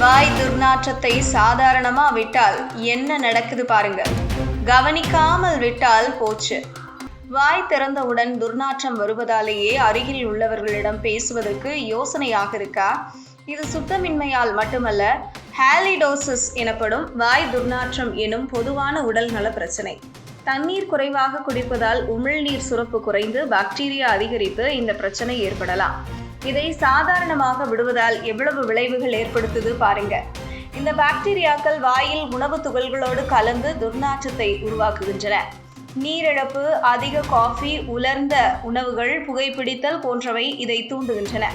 வாய் துர்நாற்றத்தை சாதாரணமா விட்டால் என்ன நடக்குது பாருங்க. கவனிக்காமல் விட்டால் போச்சு. வாய் திறந்தவுடன் துர்நாற்றம் வருவதாலேயே அருகில் உள்ளவர்களிடம் பேசுவதற்கு யோசனையாக இருக்கா? இது சுத்தமின்மையால் மட்டுமல்ல ஹாலிடோசிஸ் எனப்படும் வாய் துர்நாற்றம் எனும் பொதுவான உடல்நல பிரச்சனை. தண்ணீர் குறைவாக குடிப்பதால் உமிழ்நீர் சுரப்பு குறைந்து பாக்டீரியா அதிகரித்து இந்த பிரச்சனை ஏற்படலாம். இதை சாதாரணமாக விடுவதால் எவ்வளவு விளைவுகள் ஏற்படுத்துது பாருங்க. இந்த பாக்டீரியாக்கள் வாயில் உணவு துகள்களோடு கலந்து துர்நாற்றத்தை உருவாக்குகின்றன. நீரிழப்பு அதிக காஃபி உலர்ந்த உணவுகள் புகைப்பிடித்தல் போன்றவை இதை தூண்டுகின்றன.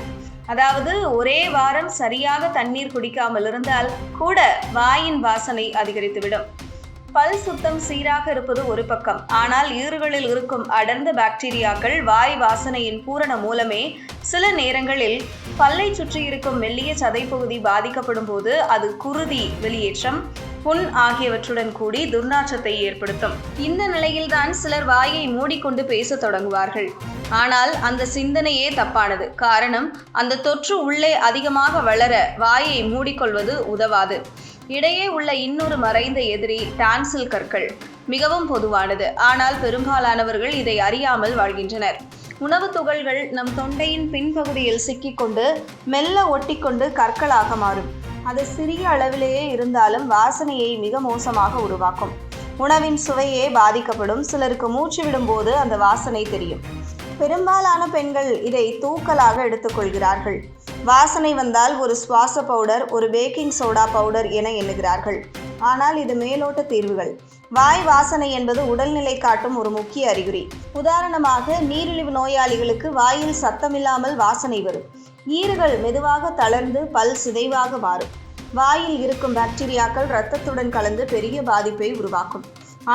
அதாவது ஒரே வாரம் சரியாக தண்ணீர் குடிக்காமல் இருந்தால் கூட வாயின் வாசனை அதிகரித்துவிடும். பல் சுத்தம் சீராக இருப்பது ஒரு பக்கம். ஆனால் ஈறுகளில் இருக்கும் அடர்ந்த பாக்டீரியாக்கள் வாய் வாசனையின் பூரண மூலமே சில நேரங்களில் பல்லை சுற்றி இருக்கும் மெல்லிய சதைப்பகுதி பாதிக்கப்படும் போது அது குருதி வெளியேற்றம் புண் ஆகியவற்றுடன் கூடி துர்நாற்றத்தை ஏற்படுத்தும். இந்த நிலையில்தான் சிலர் வாயை மூடிக்கொண்டு பேசத் தொடங்குவார்கள். ஆனால் அந்த சிந்தனையே தப்பானது. காரணம் அந்த தொற்று உள்ளே அதிகமாக வளர வாயை மூடிக்கொள்வது உதவாது. இடையே உள்ள இன்னொரு மறைந்த எதிரி டான்சில் கற்கள் மிகவும் பொதுவானது. ஆனால் பெரும்பாலானவர்கள் இதை அறியாமல் வாழ்கின்றனர். உணவு துகள்கள் நம் தொண்டையின் பின்பகுதியில் சிக்கிக்கொண்டு மெல்ல ஒட்டிக்கொண்டு கற்களாக மாறும். அது சிறிய அளவிலேயே இருந்தாலும் வாசனையை மிக மோசமாக உருவாக்கும். உணவின் சுவையே பாதிக்கப்படும். சிலருக்கு மூச்சு விடும்போது அந்த வாசனை தெரியும். பெரும்பாலான பெண்கள் இதை தூக்கலாக எடுத்துக்கொள்கிறார்கள். வாசனை வந்தால் ஒரு சுவாச பவுடர் ஒரு பேக்கிங் சோடா பவுடர் என எண்ணுகிறார்கள். ஆனால் இது மேலோட்ட தீர்வுகள். வாய் வாசனை என்பது உடல்நிலை காட்டும் ஒரு முக்கிய அறிகுறி. உதாரணமாக நீரிழிவு நோயாளிகளுக்கு வாயில் சத்தமில்லாமல் வாசனை வரும். ஈறுகள் மெதுவாக தளர்ந்து பல் சிதைவாக மாறும். வாயில் இருக்கும் பாக்டீரியாக்கள் இரத்தத்துடன் கலந்து பெரிய பாதிப்பை உருவாக்கும்.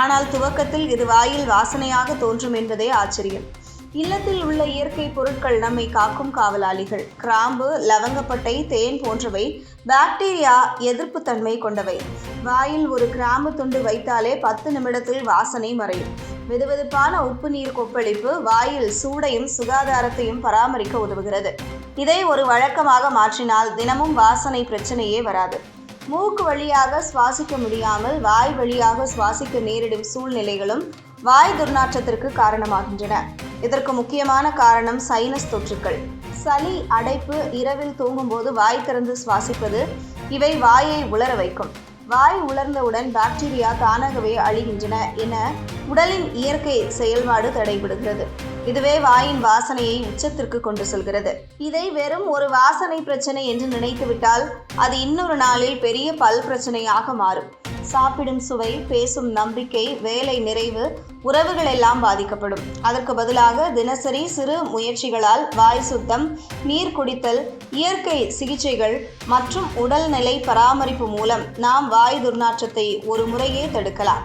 ஆனால் துவக்கத்தில் இது வாயில் வாசனையாக தோன்றும் என்பதே ஆச்சரியம். இல்லத்தில் உள்ள இயற்கை பொருட்கள் நம்மை காக்கும் காவலாளிகள். கிராம்பு லவங்கப்பட்டை தேன் போன்றவை பாக்டீரியா எதிர்ப்பு தன்மை கொண்டவை. வாயில் ஒரு கிராம்பு துண்டு வைத்தாலே பத்து நிமிடத்தில் வாசனை மறையும். வெதுவெதுப்பான உப்பு நீர் கொப்பளிப்பு வாயில் சூடையும் சுகாதாரத்தையும் பராமரிக்க உதவுகிறது. இதை ஒரு வழக்கமாக மாற்றினால் தினமும் வாசனை பிரச்சனையே வராது. மூக்கு வழியாக சுவாசிக்க முடியாமல் வாய் வழியாக சுவாசிக்க நேரிடும் சூழ்நிலைகளும் வாய் துர்நாற்றத்திற்கு காரணமாகின்றன. இதற்கு முக்கியமான காரணம் சைனஸ் தொற்றுக்கள். சளி அடைப்பு இரவில் தூங்கும்போது வாய் திறந்து சுவாசிப்பது இவை வாயை உலர வைக்கும். வாய் உலர்ந்தவுடன் பாக்டீரியா தானாகவே அழிகின்றன என உடலின் இயற்கை செயல்பாடு தடைபடுகிறது. இதுவே வாயின் வாசனையை உச்சத்திற்கு கொண்டு செல்கிறது. இதை வெறும் ஒரு வாசனை பிரச்சனை என்று நினைத்துவிட்டால் அது இன்னொரு நாளில் பெரிய பல் பிரச்சனையாக மாறும். சாப்பிடும் சுவை பேசும் நம்பிக்கை வேலை நிறைவு உறவுகள் எல்லாம் பாதிக்கப்படும். அதற்கு பதிலாக தினசரி சிறு முயற்சிகளால் வாய் சுத்தம் நீர் குடித்தல் இயற்கை சிகிச்சைகள் மற்றும் உடல்நிலை பராமரிப்பு மூலம் நாம் வாய் துர்நாற்றத்தை ஒரு முறையே தடுக்கலாம்.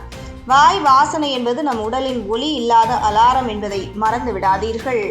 வாய் வாசனை என்பது நம் உடலின் ஒளி இல்லாத அலாரம் என்பதை மறந்து விடாதீர்கள்